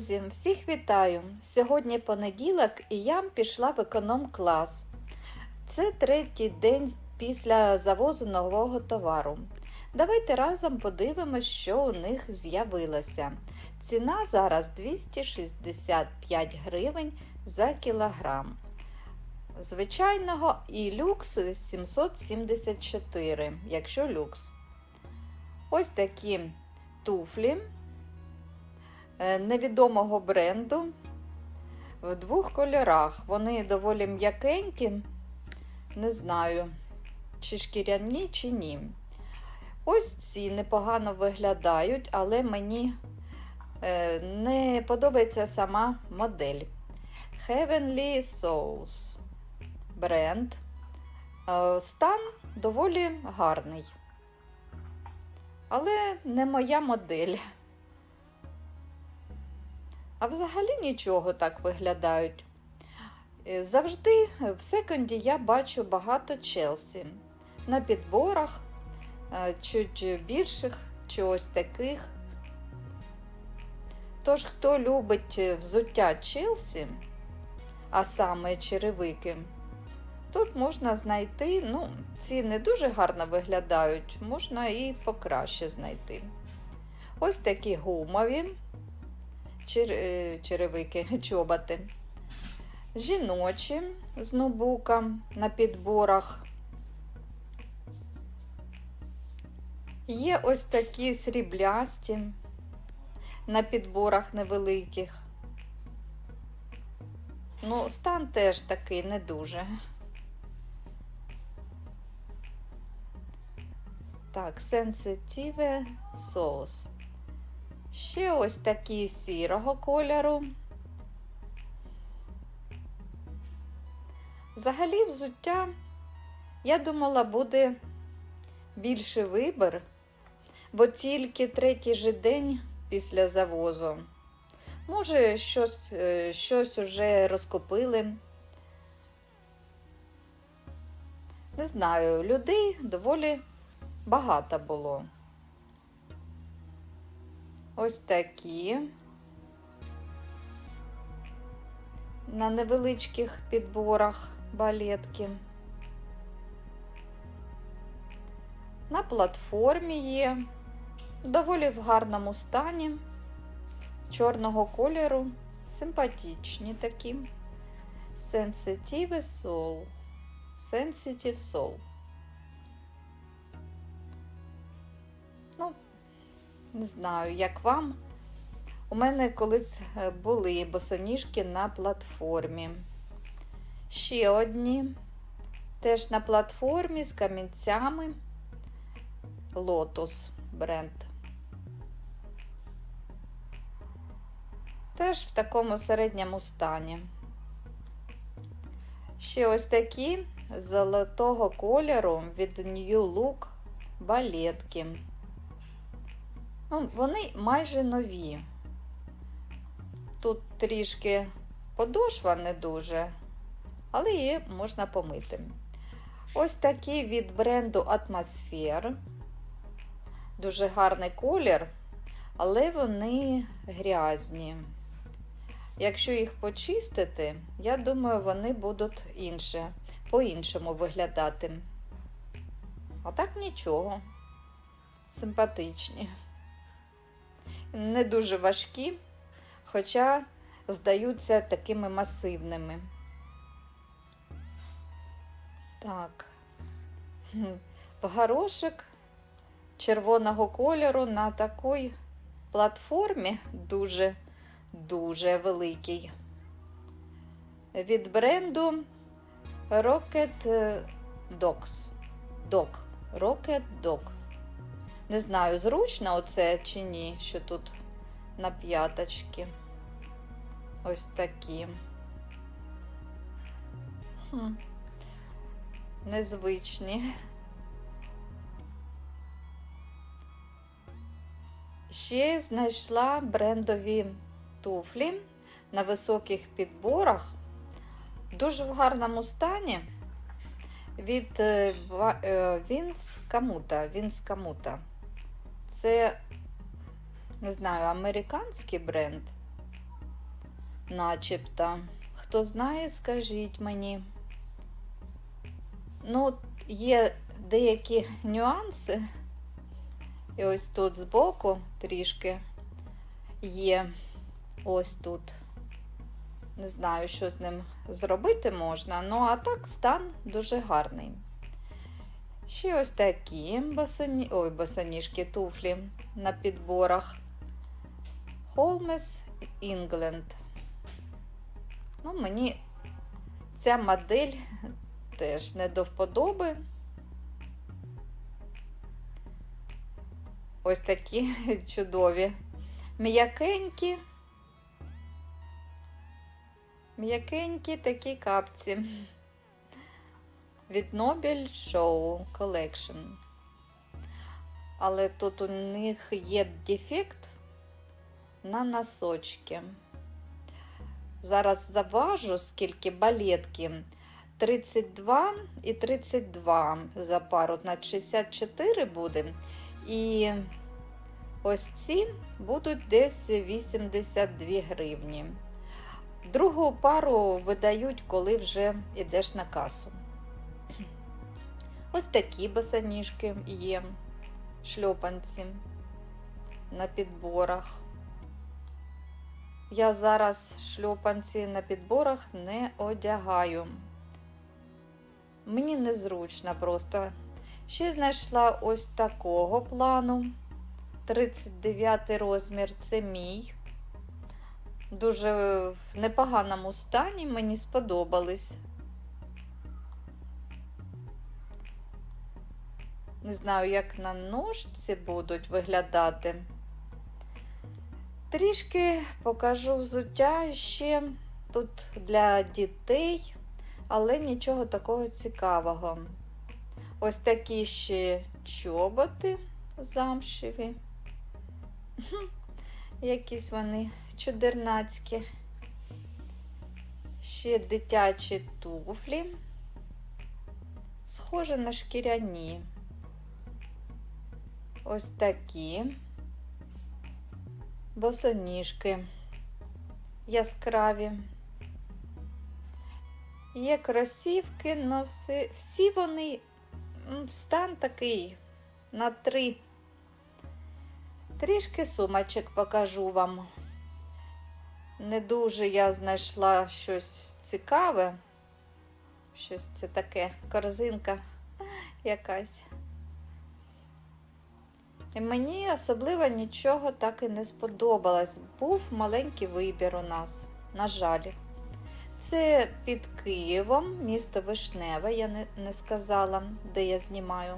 Друзі, всіх вітаю! Сьогодні понеділок і я пішла в економ-клас. Це третій день після завозу нового товару. Давайте разом подивимось, що у них з'явилося. Ціна зараз 265 гривень за кілограм. Звичайного і люкс 774, якщо люкс. Ось такі туфлі невідомого бренду в двох кольорах. Вони доволі м'якенькі, не знаю, чи шкіряні, чи ні. Ось ці непогано виглядають, але мені е, не подобається сама модель. Heavenly Souls бренд. Е, Стан доволі гарний. Але не моя модель. А взагалі нічого так виглядають. Е, Завжди в секонді я бачу багато Челсі. На підборах, е, чуть більших, чи ось таких. Тож, хто любить взуття Челсі, а саме черевики, тут можна знайти, ну, ці не дуже гарно виглядають, можна і покраще знайти. Ось такі гумові черевики, чоботи. Жіночі з нубука на підборах. Є ось такі сріблясті на підборах невеликих. Ну, стан теж такий не дуже. Так, Sensitive Sauce. Ще ось такі сірого кольору. Взагалі, взуття, я думала, буде більший вибір, бо тільки третій же день після завозу. Може, щось, е, щось уже розкупили. Не знаю, людей доволі багато було. Ось такі. На невеличких підборах балетки. На платформі є, доволі в гарному стані, чорного кольору, симпатичні такі. Sensitive Soul. Sensitive Soul. Не знаю, як вам. У мене колись е, були босоніжки на платформі. Ще одні. Теж на платформі з камінцями. Lotus бренд. Теж в такому середньому стані. Ще ось такі золотого кольору від New Look балетки. Ну, Вони майже нові. Тут трішки подошва не дуже, але її можна помити. Ось такі від бренду Атмосфер. Дуже гарний колір, але вони грязні. Якщо їх почистити, я думаю, вони будуть інше, по-іншому виглядати. А так нічого. Симпатичні. Не дуже важкі, хоча здаються такими масивними. Так, горошик червоного кольору на такій платформі дуже дуже великий. Від бренду Rocket Dogs. Dog. Rocket Dog. Не знаю, зручно оце чи ні, що тут на п'яточки. Ось такі. Хм. Незвичні. Ще знайшла брендові туфлі на високих підборах, дуже в гарному стані від Вінс Камута. Вінс Камута. Це, не знаю, американський бренд. начебто. Хто знає, скажіть мені. Ну, є деякі нюанси. І ось тут збоку трішки є ось тут. Не знаю, що з ним зробити можна, ну а так стан дуже гарний. Ще ось такі босоні... Ой, босоніжки туфлі на підборах. Holmes England. Ну, мені ця модель теж не до вподоби. Ось такі чудові. М'якенькі. М'якенькі такі капці. Від Nobel Show Collection. Але тут у них є дефект на носочки. Зараз заважу, скільки балетки. 32 і 32 за пару, на 64 буде. І ось ці будуть десь 82 гривні. Другу пару видають, коли вже йдеш на касу. Ось такі босоніжки є, шльопанці на підборах. Я зараз шльопанці на підборах не одягаю. Мені незручно просто. Ще знайшла ось такого плану. 39 розмір це мій. Дуже в непоганому стані, мені сподобались. Не знаю, як на ножці будуть виглядати. Трішки покажу взуття ще тут для дітей, але нічого такого цікавого. Ось такі ще чоботи замшеві. Якісь вони чудернацькі. Ще дитячі туфлі. Схоже на шкіряні. Ось такі босоніжки яскраві. Є кросівки, але всі, всі вони стан такий на три. Трішки сумочок покажу вам. Не дуже я знайшла щось цікаве. Щось це таке корзинка якась. І мені особливо нічого так і не сподобалось. Був маленький вибір у нас, на жаль. Це під Києвом, місто Вишневе, я не, не сказала, де я знімаю.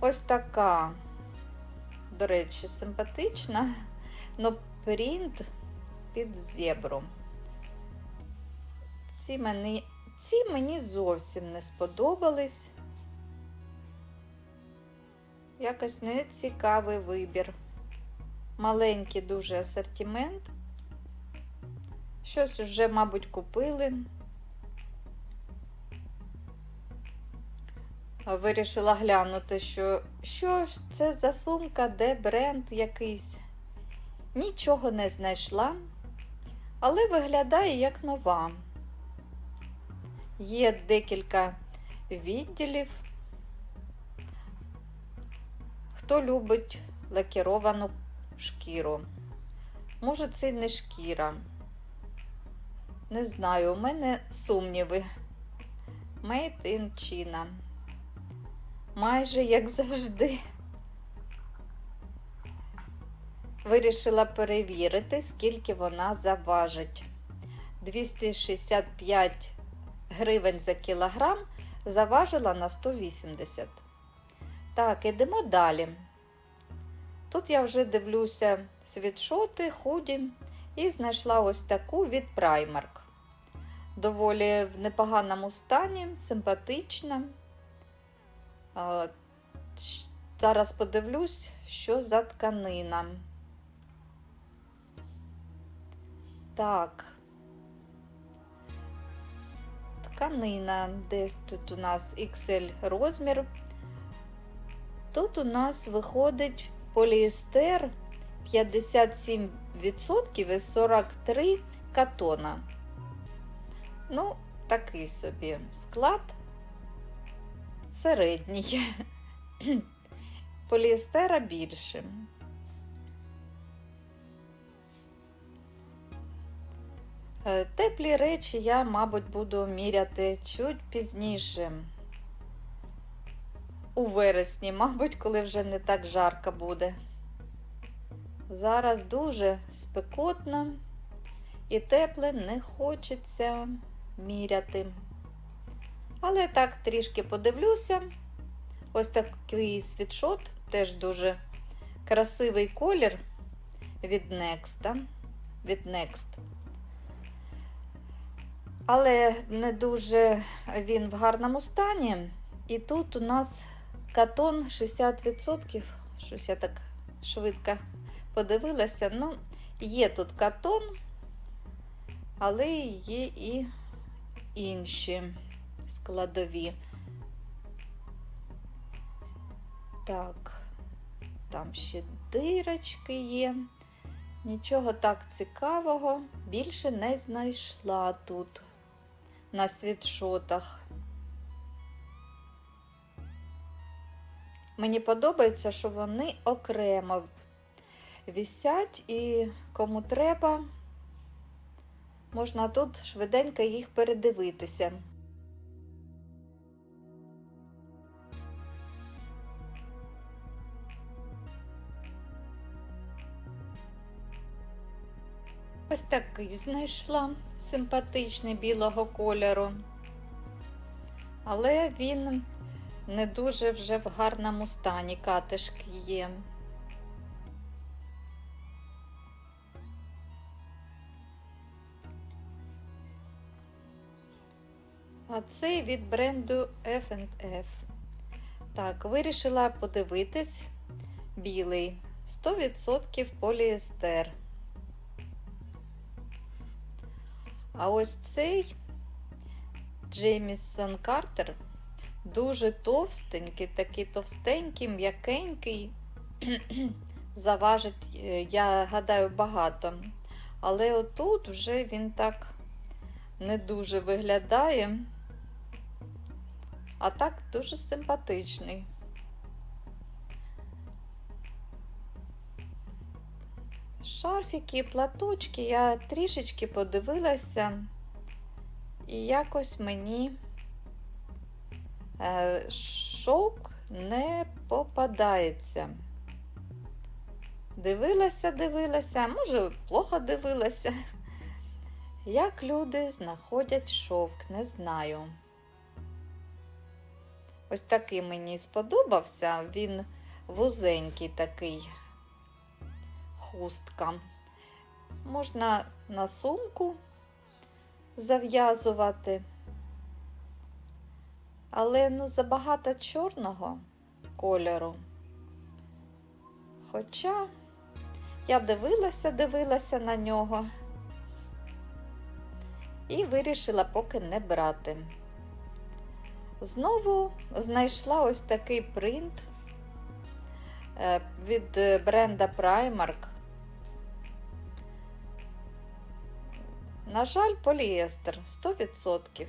Ось така, до речі, симпатична, но принт під зебру. Ці мені, ці мені зовсім не сподобались. Якось не цікавий вибір. Маленький дуже асортимент. Щось вже, мабуть, купили. Вирішила глянути, що що ж це за сумка, де бренд якийсь. Нічого не знайшла, але виглядає як нова. Є декілька відділів. Хто любить лакіровану шкіру? Може, це не шкіра. Не знаю, у мене сумніви. Made in China. Майже як завжди. Вирішила перевірити, скільки вона заважить. 265 гривень за кілограм заважила на 180. Так, ідемо далі. Тут я вже дивлюся світшоти, худі і знайшла ось таку від Primark. Доволі в непоганому стані, симпатична. Зараз подивлюсь, що за тканина. Так. Тканина, десь тут у нас XL розмір. Тут у нас виходить поліестер 57 із 43 катона. Ну, такий собі склад середній. Поліестера більше. Е, Теплі речі я, мабуть, буду міряти чуть пізніше. У вересні, мабуть, коли вже не так жарко буде. Зараз дуже спекотно і тепле не хочеться міряти. Але так трішки подивлюся. Ось такий світшот, теж дуже красивий колір від Next. Від Next. Але не дуже він в гарному стані. І тут у нас катон 60%. Щось я так швидко подивилася. Ну, є тут катон, але є і інші складові. Так, там ще дирочки є. Нічого так цікавого більше не знайшла тут на світшотах. Мені подобається, що вони окремо вісять і кому треба, можна тут швиденько їх передивитися. Ось такий знайшла симпатичний білого кольору, але він не дуже вже в гарному стані катишки є. А цей від бренду F&F. Так, вирішила подивитись білий 100% поліестер. А ось цей Джеймісон Картер дуже товстенький, такий товстенький, м'якенький. Заважить, е, я гадаю, багато. Але отут вже він так не дуже виглядає, а так дуже симпатичний. Шарфіки, платочки я трішечки подивилася, і якось мені шовк не попадається. Дивилася, дивилася, може, плохо дивилася. Як люди знаходять шовк, не знаю. Ось такий мені сподобався, він вузенький такий хустка. Можна на сумку зав'язувати, але ну забагато чорного кольору. Хоча я дивилася, дивилася на нього і вирішила поки не брати. Знову знайшла ось такий принт е, від бренда Primark. На жаль, поліестер 100%.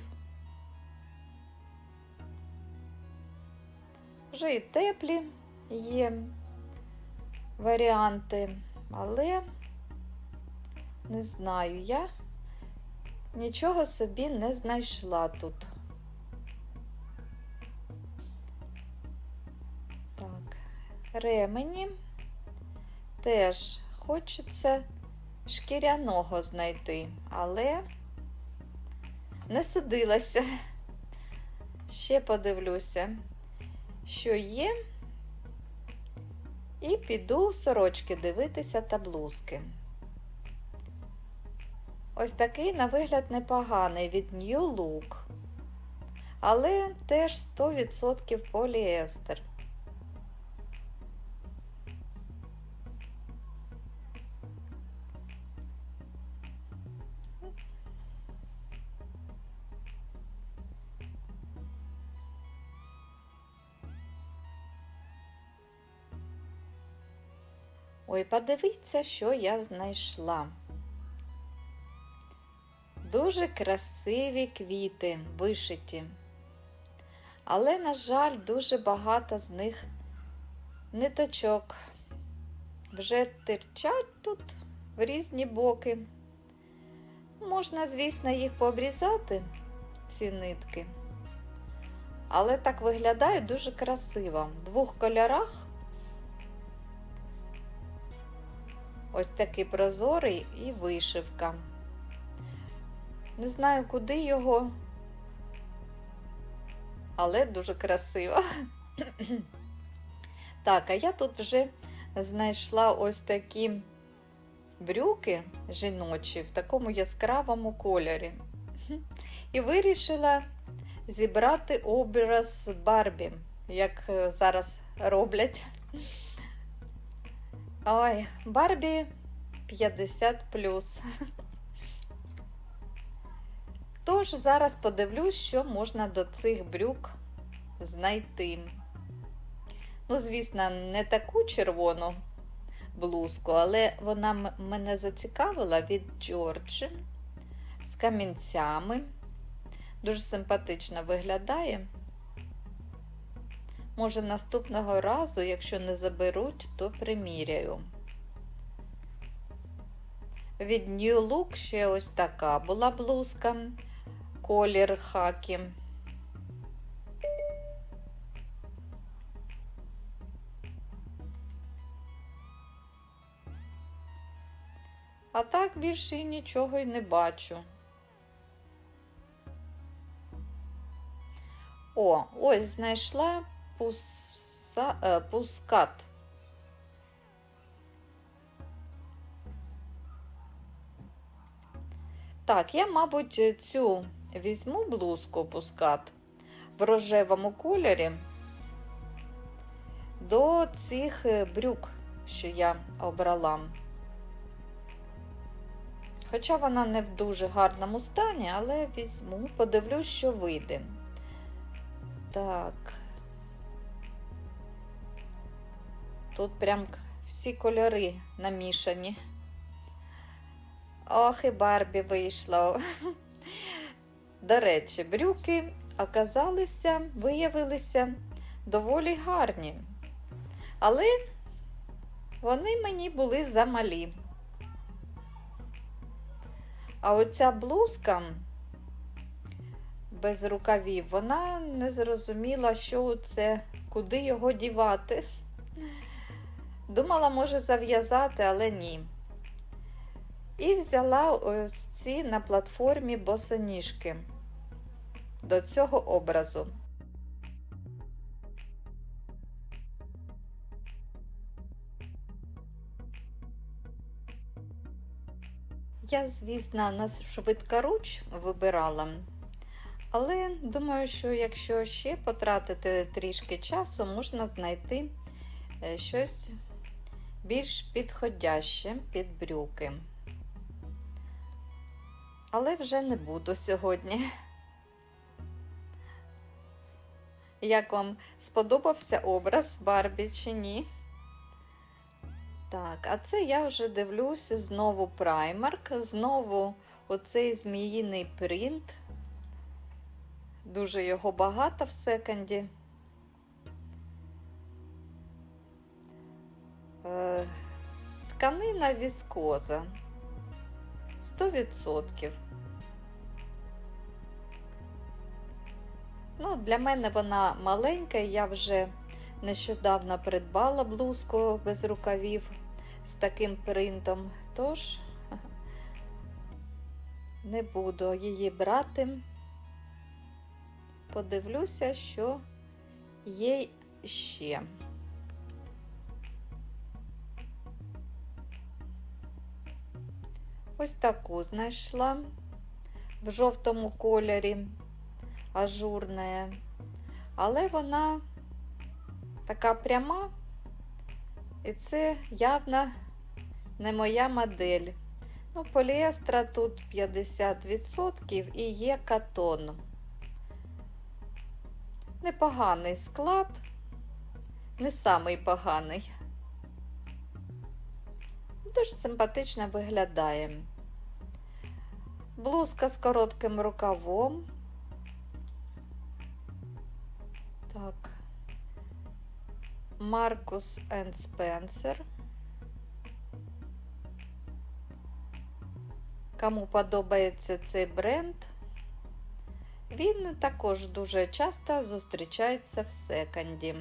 Вже і теплі є варіанти, але не знаю, я нічого собі не знайшла тут. Так, ремені теж хочеться шкіряного знайти, але не судилася. Ще подивлюся, що є, і піду сорочки дивитися та блузки. Ось такий, на вигляд, непоганий від New Look, але теж 100% поліестер. Ой, подивіться, що я знайшла. Дуже красиві квіти вишиті. Але, на жаль, дуже багато з них ниточок. Вже тирчать тут в різні боки. Можна, звісно, їх пообрізати, ці нитки. Але так виглядає дуже красиво. В двох кольорах. Ось такий прозорий і вишивка. Не знаю, куди його, але дуже красиво. Так, а я тут вже знайшла ось такі брюки жіночі в такому яскравому кольорі. І вирішила зібрати образ Барбі, як е, зараз роблять. Ой, Барбі 50 Тож зараз подивлюсь, що можна до цих брюк знайти. Ну, звісно, не таку червону блузку, але вона мене зацікавила від Джорджі з камінцями. Дуже симпатично виглядає. Може, наступного разу, якщо не заберуть, то приміряю. Від New Look ще ось така була блузка, колір хакі. А так більше і нічого й не бачу. О, ось знайшла пуса, е, пускат. Так, я, мабуть, цю візьму блузку пускат в рожевому кольорі до цих е, брюк, що я обрала. Хоча вона не в дуже гарному стані, але візьму, подивлюсь, що вийде. Так. Тут прям всі кольори намішані. Ох, і Барбі вийшло. До речі, брюки оказалися, виявилися доволі гарні. Але вони мені були замалі. А оця блузка без рукавів, вона не зрозуміла, що це, куди його дівати. Думала, може зав'язати, але ні. І взяла ось ці на платформі босоніжки до цього образу. Я, звісно, на швидкоруч вибирала, але думаю, що якщо ще потратити трішки часу, можна знайти е, щось більш підходяще під брюки. Але вже не буду сьогодні. Як вам сподобався образ Барбі чи ні? Так, а це я вже дивлюся знову праймарк, знову оцей зміїний принт. Дуже його багато в секонді. Тканина віскоза 100%. Ну, для мене вона маленька, я вже нещодавно придбала блузку без рукавів з таким принтом, тож не буду її брати. Подивлюся, що є ще. Ось таку знайшла в жовтому кольорі ажурне, але вона така пряма, і це явно не моя модель. Ну, поліестра тут 50% і є катон. Непоганий склад, не самий поганий. Тож симпатично виглядає. Блузка з коротким рукавом. Так. Маркус енд Спенсер. Кому подобається цей бренд, він також дуже часто зустрічається в секонді.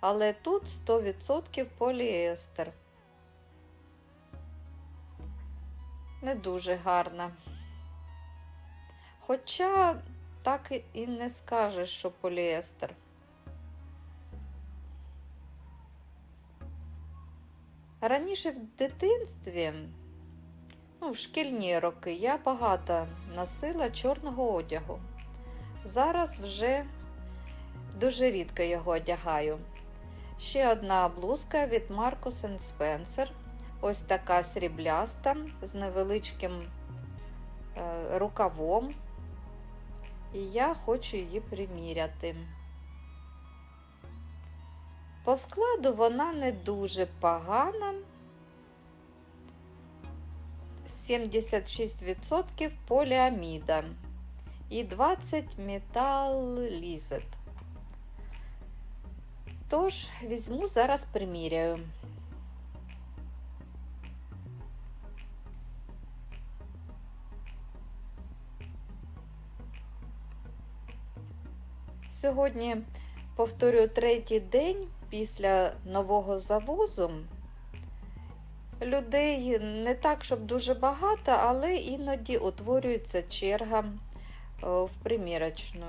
Але тут 100% поліестер. Не дуже гарна. Хоча так і не скажеш, що поліестер. Раніше в дитинстві, ну, в шкільні роки, я багато носила чорного одягу. Зараз вже дуже рідко його одягаю. Ще одна блузка від Marcus Spencer. Ось така срібляста з невеличким е, рукавом. І я хочу її приміряти. По складу вона не дуже погана. 76% поліаміда і 20 метал лізет. Тож, візьму зараз приміряю. Сьогодні повторюю третій день після нового завозу. Людей не так, щоб дуже багато, але іноді утворюється черга в примірочну.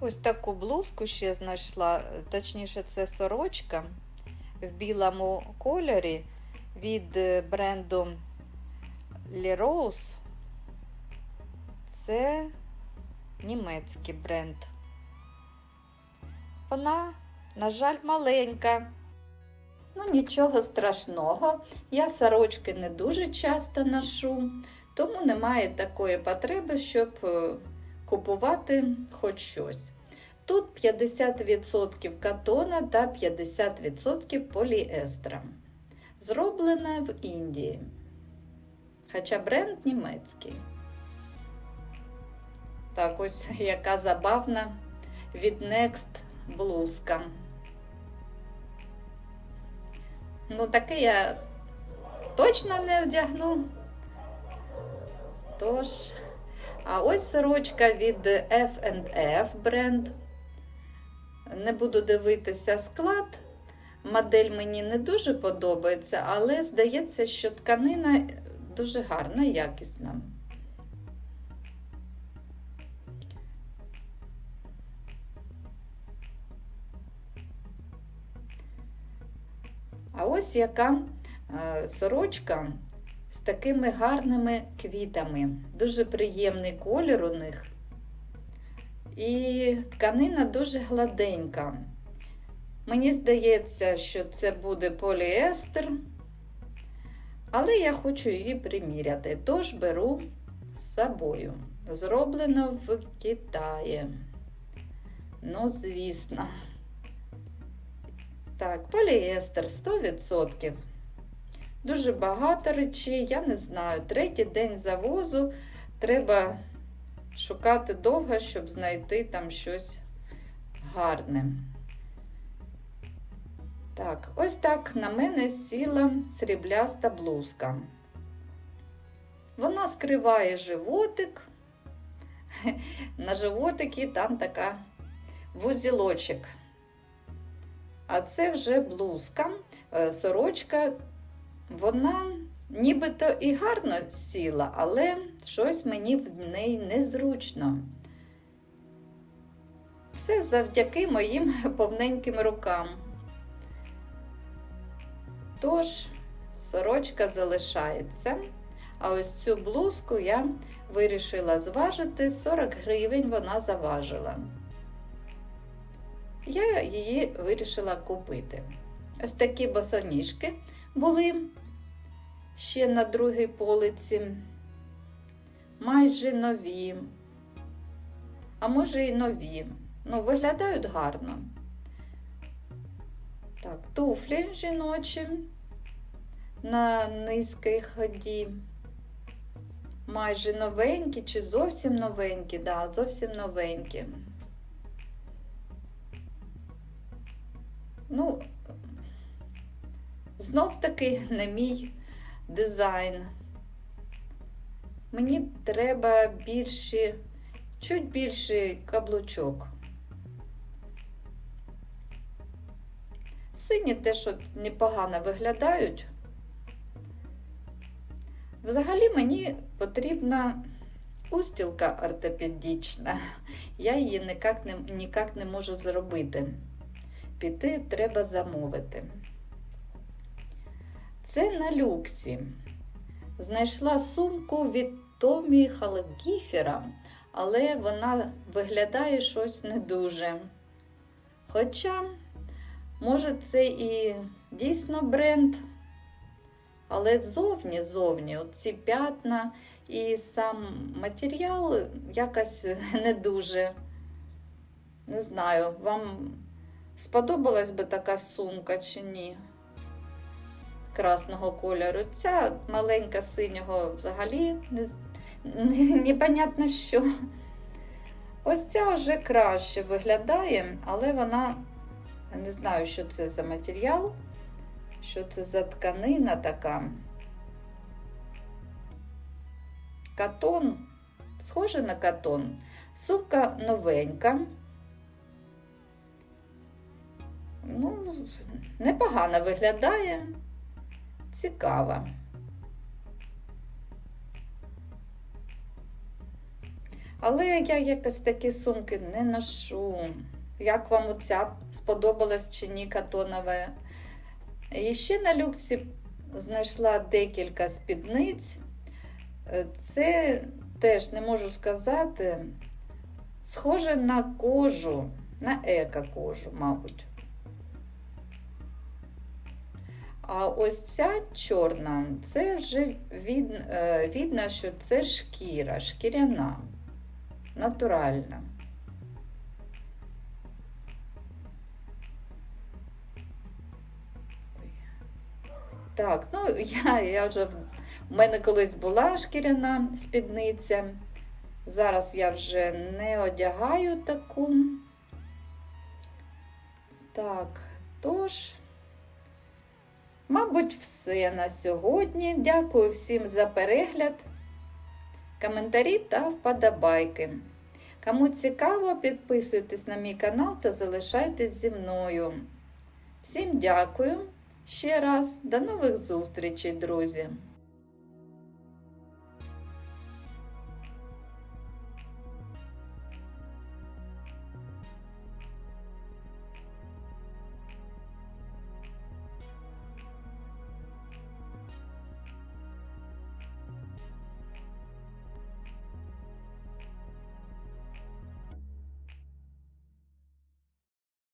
Ось таку блузку ще знайшла, точніше, це сорочка в білому кольорі від бренду Leroux. Це німецький бренд. Вона, на жаль, маленька. Ну, нічого страшного. Я сорочки не дуже часто ношу, тому немає такої потреби, щоб купувати хоч щось. Тут 50% катона та 50% поліестра. Зроблене в Індії. Хоча бренд німецький. Так, ось яка забавна від Next блузка. Ну, таке я точно не вдягну. Тож, а ось сорочка від F&F бренд. Не буду дивитися склад. Модель мені не дуже подобається, але здається, що тканина дуже гарна, якісна. А ось яка сорочка з такими гарними квітами. Дуже приємний колір у них. І тканина дуже гладенька. Мені здається, що це буде поліестер, але я хочу її приміряти, тож беру з собою. Зроблено в Китаї. Ну, звісно. Так, поліестер 100%. Дуже багато речей, я не знаю. Третій день завозу треба шукати довго, щоб знайти там щось гарне. Так, ось так на мене сіла срібляста блузка. Вона скриває животик. На животикі там така вузілочок. А це вже блузка, сорочка, вона нібито і гарно сіла, але щось мені в неї незручно. Все завдяки моїм повненьким рукам. Тож, сорочка залишається. А ось цю блузку я вирішила зважити 40 гривень вона заважила. Я її вирішила купити. Ось такі босоніжки були ще на другій полиці, майже нові, а може і нові. Ну, виглядають гарно. Так, туфлі жіночі на низькій ході. Майже новенькі чи зовсім новенькі, да, зовсім новенькі. Ну, знов таки не мій дизайн. Мені треба більше, чуть більший каблучок. Сині теж непогано виглядають. Взагалі мені потрібна устілка ортопедична. Я її ніяк не, ніяк не можу зробити. Піти треба замовити. Це на люксі. Знайшла сумку від Томі Халгіфера, але вона виглядає щось не дуже. Хоча, може, це і дійсно бренд, але зовні, зовні, ці п'ятна і сам матеріал якось не дуже. Не знаю, вам сподобалась би така сумка чи ні? Красного кольору. Ця маленька синього взагалі не, не, непонятно що. Ось ця вже краще виглядає, але вона не знаю, що це за матеріал, що це за тканина така. Катон, схоже на катон. Сумка новенька. Ну, непогано виглядає, цікава. Але я якось такі сумки не ношу. Як вам оця сподобалась чи ні катонове? І ще на люксі знайшла декілька спідниць. Це теж не можу сказати, схоже на кожу, на еко-кожу, мабуть. А ось ця чорна, це вже від, е, видно, що це шкіра, шкіряна, натуральна. Так, ну я, я вже в мене колись була шкіряна спідниця. Зараз я вже не одягаю таку. Так, тож, мабуть, все на сьогодні. Дякую всім за перегляд, коментарі та вподобайки. Кому цікаво, підписуйтесь на мій канал та залишайтесь зі мною. Всім дякую ще раз, до нових зустрічей, друзі!